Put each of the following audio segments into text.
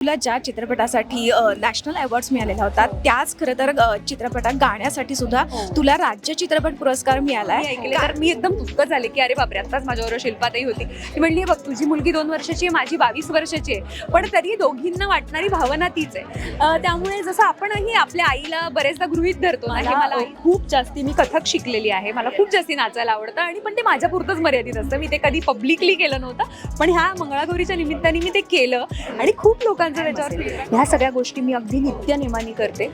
तुला ज्या चित्रपटासाठी नॅशनल अवॉर्ड्स मिळालेला होता त्याच खरं तर चित्रपटात गाण्यासाठी सुद्धा तुला राज्य चित्रपट पुरस्कार मी मिळालाय ऐकले तर मी एकदम तुक्क झाले की अरे बापरे आत्ताच माझ्याबरोबर शिल्पाताई होती. ती म्हणली "हे बघ तुझी मुलगी दोन वर्षाची आहे माझी बावीस वर्षाची आहे पण तरी दोघींना वाटणारी भावना तीच आहे. त्यामुळे जसं आपणही आपल्या आईला बरेचदा गृहित धरतो ना हे मला- खूप जास्ती मी कथक शिकलेली आहे. मला खूप जास्ती नाचायला आवडतं आणि पण ते माझ्या पुरतंच मर्यादित असतं. मी ते कधी पब्लिकली केलं नव्हतं पण ह्या मंगळागौरीच्या निमित्ताने मी ते केलं आणि खूप लोकांचं त्याच्यावर ह्या सगळ्या गोष्टी मी अगदी नित्यनेमाने करते.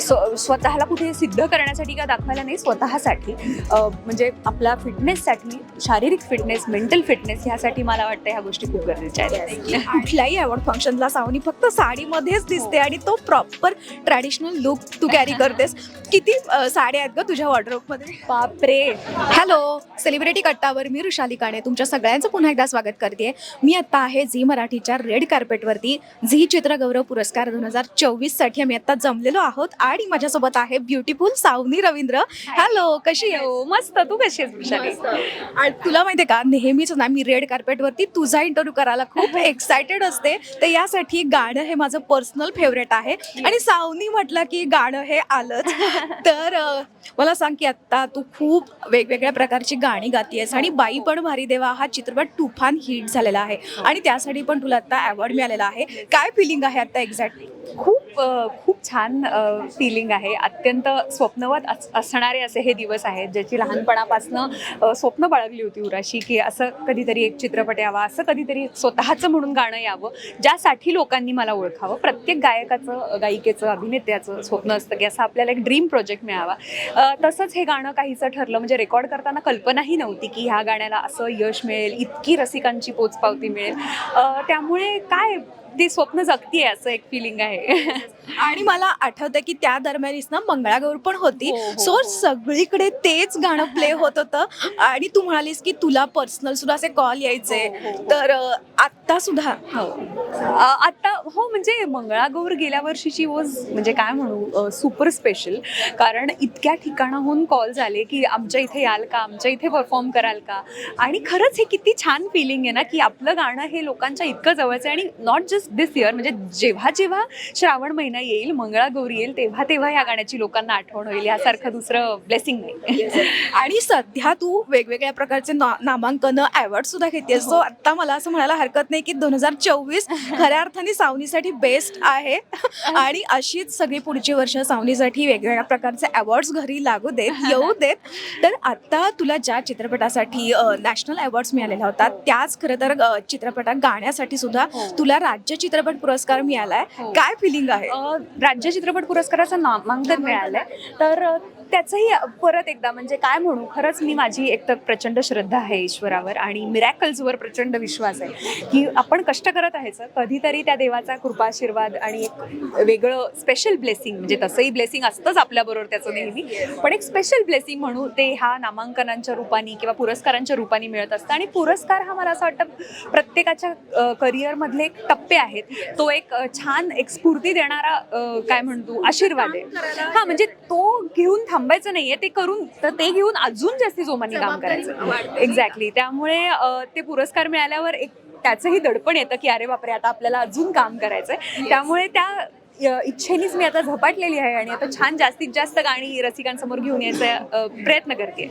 स्व- स्वतःला कुठे सिद्ध करण्यासाठी किंवा दाखवायला नाही स्वतःसाठी. म्हणजे आपल्या फिटनेससाठी शारीरिक फिटनेस मेंटल फिटनेस ह्यासाठी मला वाटतं ह्या गोष्टी खूप गरजेच्या आहेत. कुठल्याही अवॉर्ड फंक्शनला सावनी फक्त साडीमध्येच दिसते आणि तो प्रॉपर ट्रॅडिशनल लुक तू कॅरी करतेस. किती साड्या आहेत ग तुझ्या वॉर्डरोबमध्ये? बापरे. हॅलो सेलिब्रिटी कट्टावर मी ऋषाली काणे तुमच्या सगळ्यांचं पुन्हा एकदा स्वागत करते मी आता आहे झी मराठीच्या रेड कार्पेटवरती झी चित्रगौरव पुरस्कार दोन हजार चोवीससाठी आम्ही आता जमलेलो आहोत. आणि माझ्यासोबत आहे ब्युटिफुल सावनी रवींद्र. हॅलो कशी आहे? हो मस्त. तू कशी आहेस आणि तुला माहितीये का नेहमीच ना मी रेड कार्पेटवरती तुझा इंटरव्ह्यू करायला खूप एक्सायटेड असते. तर यासाठी गाणं हे माझं पर्सनल फेवरेट आहे. आणि सावनी म्हटलं की गाणं हे आलंच. तर मला सांग की आत्ता तू खूप वेगवेगळ्या प्रकारची गाणी गातीयस आणि बाई पण भारी देवा हा चित्रपट तुफान हिट झालेला आहे. आणि त्यासाठी पण तुला आता अवॉर्ड झालेला आहे. काय फिलिंग आहे आता एक्झॅक्टली खूप खूप छान फिलिंग आहे. अत्यंत स्वप्नवत अस- असणारे असे हे दिवस आहेत ज्याची लहानपणापासनं स्वप्न बाळगली होती उराशी की असं कधीतरी एक चित्रपट यावा असं कधीतरी स्वतःचं म्हणून गाणं यावं ज्यासाठी लोकांनी मला ओळखावं. प्रत्येक गायकाचं गायिकेचं अभिनेत्याचं स्वप्न असतं की असं आपल्याला एक ड्रीम प्रोजेक्ट मिळावा. तसंच हे गाणं काहीचं ठरलं म्हणजे रेकॉर्ड करताना कल्पनाही नव्हती की ह्या गाण्याला असं यश मिळेल इतकी रसिकांची पोचपावती मिळेल. त्यामुळे काय ते स्वप्न जगतीये असं एक फिलिंग आहे. आणि मला आठवतं की त्या दरम्यानच ना मंगळागौर पण होती. हो, हो, सो हो. सगळीकडे तेच गाणं प्ले होत होतं. आणि तू म्हणालीस की तुला पर्सनल सुद्धा असे कॉल यायचे. हो, हो, हो. तर आत्ता सुद्धा? अ, आता हो म्हणजे मंगळागौर गेल्या वर्षीची वॉज म्हणजे काय म्हणू सुपर स्पेशल कारण इतक्या ठिकाणाहून कॉल झाले की आमच्या इथे याल का? आमच्या इथे परफॉर्म कराल का? आणि खरंच हे किती छान फिलिंग आहे ना की आपलं गाणं हे लोकांच्या इतकं जवळचं आहे आणि नॉट जस्ट दिस इयर म्हणजे जेव्हा जेव्हा श्रावण महिना येईल मंगळागौर येईल तेव्हा तेव्हा या गाण्याची लोकांना आठवण होईल यासारखं दुसरं ब्लेसिंग नाही. आणि सध्या तू वेगवेगळ्या प्रकारचे नामांकन अवॉर्ड सुद्धा घेतेस. सो आता मला असं म्हणायला हरकत नाही की दोन हजार चोवीस खऱ्या अर्थाने सावनीसाठी बेस्ट आहे. आणि अशीच सगळी पुढची वर्ष सावनीसाठी वेगवेगळ्या प्रकारचे अवॉर्ड्स घरी लागू देत येऊ देत. तर आता तुला ज्या चित्रपटासाठी नॅशनल अवॉर्ड्स मिळालेला होता त्याच खरं तर चित्रपटात गाण्यासाठी सुद्धा तुला राज्य चित्रपट पुरस्कार मिळालाय. हो. काय फिलिंग आहे? राज्य चित्रपट पुरस्काराचं नामांकन मिळालंय. तर अ, त्याचंही परत एकदा म्हणजे काय म्हणू खरंच मी माझी एकतर प्रचंड श्रद्धा आहे ईश्वरावर आणि मिरॅकल्सवर प्रचंड विश्वास आहे की आपण कष्ट करत आहेच कधीतरी त्या देवाचा कृपाशीर्वाद आणि एक वेगळं स्पेशल ब्लेसिंग म्हणजे तसंही ब्लेसिंग असतंच आपल्याबरोबर त्याचं नेहमी पण एक स्पेशल ब्लेसिंग म्हणू ते हा नामांकनांच्या रूपाने किंवा पुरस्कारांच्या रूपाने मिळत असतं. आणि पुरस्कार हा मला असं वाटतं प्रत्येकाच्या करिअरमधले एक टप्पे आहेत. तो एक छान एक स्फूर्ती देणारा काय म्हणतो आशीर्वाद आहे. हा म्हणजे तो घेऊन थांबायचं नाहीये ते करून तर ते घेऊन अजून जास्ती जोमाने काम करायचं. एक्झॅक्टली त्यामुळे ते पुरस्कार मिळाल्यावर एक त्याचंही दडपण येतं की अरे बापरे आता आपल्याला अजून काम करायचंय. त्यामुळे त्या इच्छेनीच मी आता झपाटलेली आहे आणि आता छान जास्तीत जास्त गाणी रसिकांसमोर घेऊन यायचा प्रयत्न करते.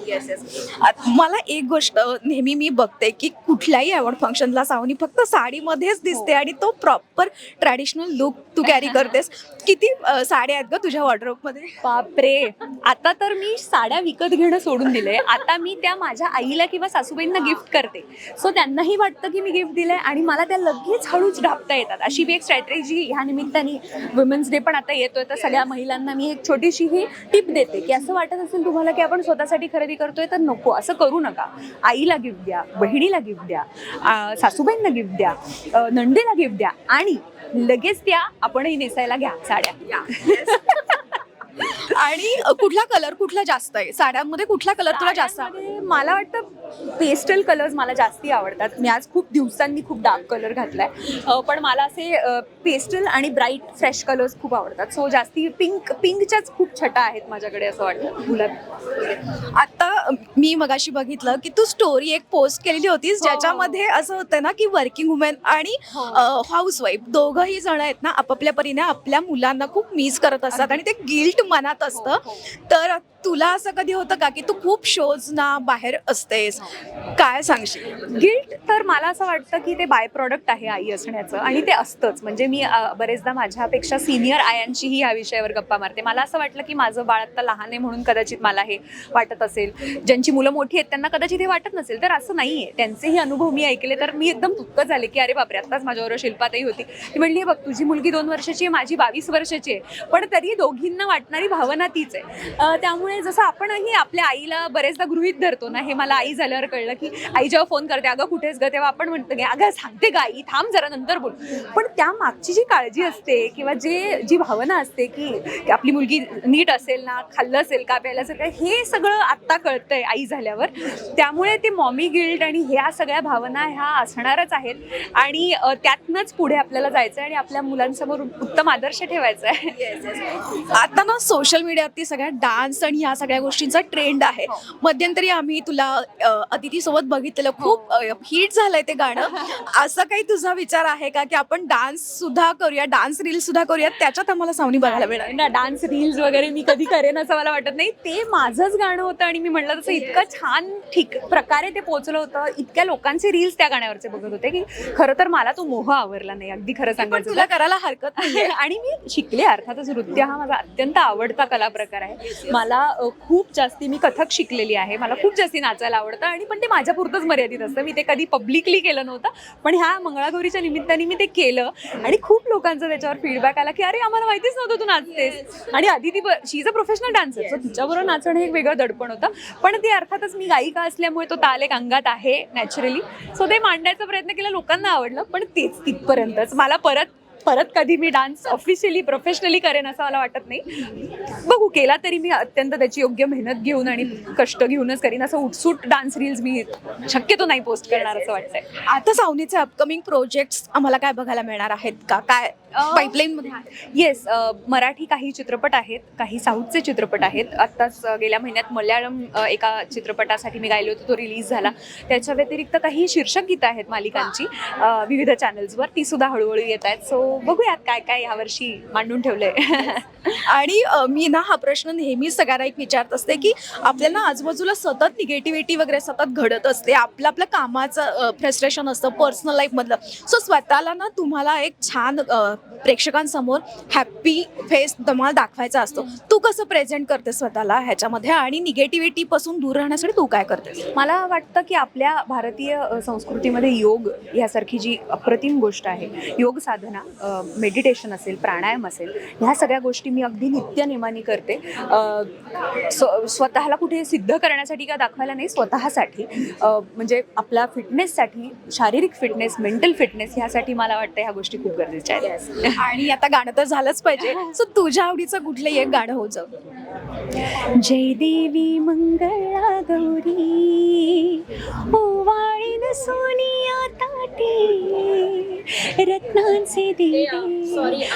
मला एक गोष्ट नेहमी मी बघते की कुठल्याही अवॉर्ड फंक्शनला सावनी फक्त साडीमध्येच दिसते आणि तो प्रॉपर ट्रॅडिशनल लुक तू कॅरी करतेस. किती अ, साड्या आहेत ग तुझ्या वॉर्डरोबमध्ये बापरे! आता तर मी साड्या विकत घेणं सोडून दिलंय आता मी त्या माझ्या आईला किंवा सासूबाईंना गिफ्ट करते. सो त्यांनाही वाटतं की मी गिफ्ट दिलंय आणि मला त्या लगेच हळूच ढापता येतात. अशी मी एक स्ट्रॅटेजी ह्या निमित्ताने वुमेन्स डे पण आता येतोय तर सगळ्या महिलांना मी एक छोटीशी ही टिप देते की असं वाटत असेल तुम्हाला की आपण स्वतःसाठी खरेदी करतोय तर नको असं करू नका. आईला गिफ्ट द्या बहिणीला गिफ्ट द्या सासूबाईंना गिफ्ट द्या नंदेला गिफ्ट द्या आणि लगेच त्या आपणही नेसायला घ्या साड्या. आणि कुठला कलर कुठला जास्त आहे? साड्यांमध्ये कुठला कलर तुला जास्त आवडतो? मला वाटतं पेस्टल कलर्स मला जास्ती आवडतात. मी आज खूप दिवसांनी खूप डार्क कलर घातलाय. अ, पण मला असे पेस्टल आणि ब्राईट फ्रेश कलर्स खूप आवडतात. सो जास्ती पिंक पिंकच्याच खूप छटा आहेत माझ्याकडे असं वाटतं. गुलाब. आता मी मगाशी बघितलं की तू स्टोरी एक पोस्ट केलेली होतीस हो. ज्याच्यामध्ये असं होतं ना की वर्किंग वुमेन आणि हो. हाऊस वाईफ दोघंही जण आहेत ना आपापल्या परीने आपल्या मुलांना खूप मिस करत असतात आणि ते गिल्ट मनात असतं हो, तर तुला असं कधी होतं का की तू खूप शोज ना बाहेर असतेस? काय सांगशील? गिल्ट तर मला असं वाटतं की ते बाय प्रॉडक्ट आहे आई असण्याचं आणि ते असतंच. म्हणजे मी अ, बरेचदा माझ्यापेक्षा सिनियर आयांशीही या विषयावर गप्पा मारते. मला असं वाटलं की माझं बाळ आत्ता लहान आहे म्हणून कदाचित मला हे वाटत असेल. ज्यांची मुलं मोठी आहेत त्यांना कदाचित हे वाटत नसेल. तर असं नाही आहे त्यांचेही अनुभव मी ऐकले तर मी एकदम दुःख झाले की अरे बापरे आत्ताच माझ्याबरोबर शिल्पाताई होती. ती म्हणली "हे बघ तुझी मुलगी दोन वर्षाची आहे माझी बावीस वर्षाची आहे. पण तरी दोघींना वाटणारी भावना तीच आहे. अ, त्यामुळे जसं आपणही आपल्या आईला बरेचदा गृहित धरतो ना हे मला आई झाल्यावर कळलं की आई जेव्हा फोन करते अगं कुठेच ग? तेव्हा आपण म्हणतो की अगं सांगते का आई थांब जरा नंतर बोल. पण त्या मागची जी काळजी असते किंवा जे जी भावना असते की आपली मुलगी नीट असेल ना खाल्लं असेल का प्यायला असेल का हे सगळं आत्ता कळतंय आई झाल्यावर. त्यामुळे ते मॉमी गिल्ट आणि ह्या सगळ्या भावना ह्या असणारच आहेत. आणि त्यातनंच पुढे आपल्याला जायचं आहे आणि आपल्या मुलांसमोर उत्तम आदर्श ठेवायचा आहे आता ना सोशल मीडियावरती सगळ्या डान्स आणि ह्या सगळ्या गोष्टींचा ट्रेंड आहे. मध्यंतरी आम्ही तुला अतिथी सोबत बघितलेलं खूप हिट झालंय ते गाणं. असं काही तुझा विचार आहे का की आपण डान्स सुद्धा करूया डान्स रील सुद्धा करूया त्याच्यात आम्हाला सावनी बघायला मिळणार. ना डान्स रील्स वगैरे मी कधी करेन असं मला वाटत नाही. ते माझंच गाणं होतं आणि मी म्हटलं तसं इतकं छान ठीक प्रकारे ते पोहोचलं होतं. इतक्या लोकांचे रील्स त्या गाण्यावरचे बघत होते की खरं तर मला तो मोह आवरला नाही. अगदी खरं सांगायचं तुला. करायला हरकत नाही आणि मी शिकले अर्थातच नृत्य हा माझा अत्यंत आवडता कला प्रकार आहे मला खूप जास्ती मी कथक शिकलेली आहे. मला खूप जास्ती नाचायला आवडतं आणि पण ते माझ्या पुरतंच मर्यादित असतं. मी ते कधी पब्लिकली केलं नव्हतं. पण ह्या मंगळागौरीच्या निमित्ताने मी ते केलं आणि खूप लोकांचा त्याच्यावर फीडबॅक आला की अरे आम्हाला माहितीच नव्हतं तू नाचतेस. आणि आधी ती she is a professional dancer so तिच्याबरोबर नाचणं हे एक वेगळं दडपण होतं. पण ते अर्थातच मी गायिका असल्यामुळे तो ताल एक अंगात आहे नॅचरली सो ते मांडायचा प्रयत्न केला लोकांना आवडलं पण तेच तिथपर्यंतच. मला परत परत कधी मी डान्स ऑफिशियली प्रोफेशनली करेन असं मला वाटत नाही. बघू केला तरी मी अत्यंत त्याची योग्य मेहनत घेऊन आणि कष्ट घेऊनच करीन. असं उठसूट डान्स रील्स मी शक्यतो नाही पोस्ट करणार असं वाटतंय. आता सावनीचे अपकमिंग प्रोजेक्ट्स आम्हाला काय बघायला मिळणार आहेत का? काय पाईपलाईन मध्ये येस मराठी काही चित्रपट आहेत काही साऊथचे चित्रपट आहेत. आत्ताच गेल्या महिन्यात मल्याळम एका चित्रपटासाठी मी गायले होते तो रिलीज झाला. त्याच्या व्यतिरिक्त काही शीर्षक गीतं आहेत मालिकांची विविध चॅनल्सवर. ती सुद्धा हळूहळू येत आहेत. सो बघूयात काय काय यावर्षी मांडून ठेवलंय. आणि मी ना हा प्रश्न नेहमीच सगळ्यांना एक विचारत असते की आपल्याला आजूबाजूला सतत निगेटिव्हिटी वगैरे सतत घडत असते. आपलं आपलं कामाचं फ्रस्ट्रेशन असतं पर्सनल लाईफमधलं सो स्वतःला ना तुम्हाला एक छान प्रेक्षकांसमोर हॅप्पी फेस तुम्हाला दाखवायचा असतो. तू कसं प्रेझेंट करते स्वतःला ह्याच्यामध्ये आणि निगेटिव्हिटी पासून दूर राहण्यासाठी तू काय करतेस? मला वाटतं की आपल्या भारतीय संस्कृतीमध्ये योग यासारखी जी अप्रतिम गोष्ट आहे योग साधना मेडिटेशन असेल प्राणायाम असेल ह्या सगळ्या गोष्टी मी अगदी नित्यनेमाने करते. स्व- स्वतःला कुठे सिद्ध करण्यासाठी किंवा दाखवायला नाही स्वतःसाठी. म्हणजे आपल्या फिटनेससाठी शारीरिक फिटनेस मेंटल फिटनेस ह्यासाठी मला वाटतं ह्या गोष्टी खूप गरजेच्या आहेत. आणि आता गाणं तर झालंच पाहिजे. सो तुझ्या आवडीचं कुठलंही एक गाणं होत जाऊ जय देवी मंगळा गौरी ओवाळीन सोनिया ताटे रत्नांचे देवी.